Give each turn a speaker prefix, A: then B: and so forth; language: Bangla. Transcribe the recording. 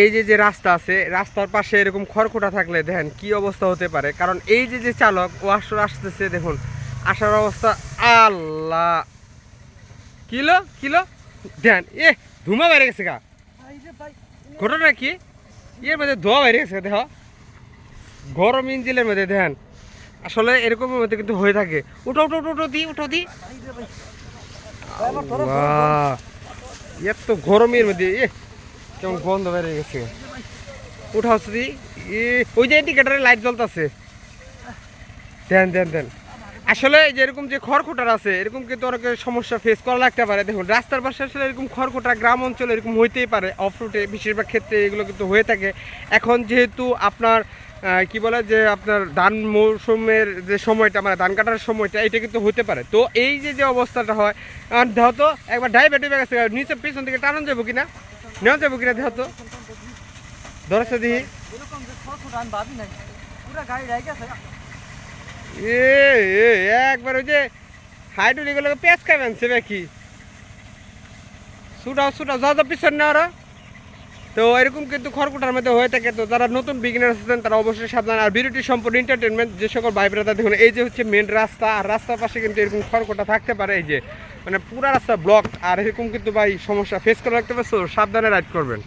A: এই যে যে রাস্তা আছে রাস্তার পাশে এরকম খড়খোটা থাকলে দেখেন কি অবস্থা হতে পারে। কারণ এই যে যে চালক ও আসলে আসতেছে দেখুন আসার অবস্থা আল্লাহ। কিলো কিলো দেখেন এ ধুমা বাইরে গেছে গা। ঘটনা কি? এর মধ্যে ধোয়া বাইরে গেছে দেখ। গরম ইঞ্জিনের মধ্যে দেখেন। আসলে এরকমের মধ্যে কিন্তু হয়ে থাকে। উঠো উঠো উঠো উঠো দি উঠো দি। এত গরমের মধ্যে এ কেমন গন্ধ বেরিয়ে গেছে। উঠা হচ্ছে দি ওই যে ইন্ডিকেটারে লাইট জ্বলতেছে। দেন দেন দেন। আসলে এই যে খড়খোটার আছে, এরকম কিন্তু অনেকের সমস্যা ফেস করা লাগতে পারে। দেখুন, রাস্তার পাশে আসলে এরকম খড়খোটা গ্রাম অঞ্চলে এরকম হইতেই পারে। অফ রুটে বেশিরভাগ ক্ষেত্রে এগুলো কিন্তু হয়ে থাকে। এখন যেহেতু আপনার কি বলে যে আপনার ধান মৌসুমের যে সময়টা মানে ধান কাটার সময়টা, এটা কিন্তু হতে পারে। তো এই যে যে অবস্থাটা হয় তো একবার ডায়াবেটিস গেছে, নিচে পিছন থেকে টানানো যাব কিনা? নেওয়া যাব কিনা দেহ তো? ধরেছে দিহি এ একবার ওই যে হাইডুলি গুলোকে পেঁচ খাবেন সে কি সুটাও সুটাও, যা যা, পিছন না তো এরকম কিন্তু খড়কুটার মধ্যে হয়ে থাকে। তো যারা নতুন বিগিনার আছেন, তারা অবশ্যই সাবধান। আর ভিডিওটি সম্পূর্ণ এন্টারটেনমেন্ট যে সকল বাইবেরা দেখুন, এই যে হচ্ছে মেন রাস্তা, আর রাস্তার পাশে কিন্তু এরকম খড়কুটা থাকতে পারে, এই যে মানে পুরা রাস্তা ব্লক আর এরকম কিন্তু ভাই সমস্যা ফেস করে রাখতে পারছ সাবধানে রাইড করবেন।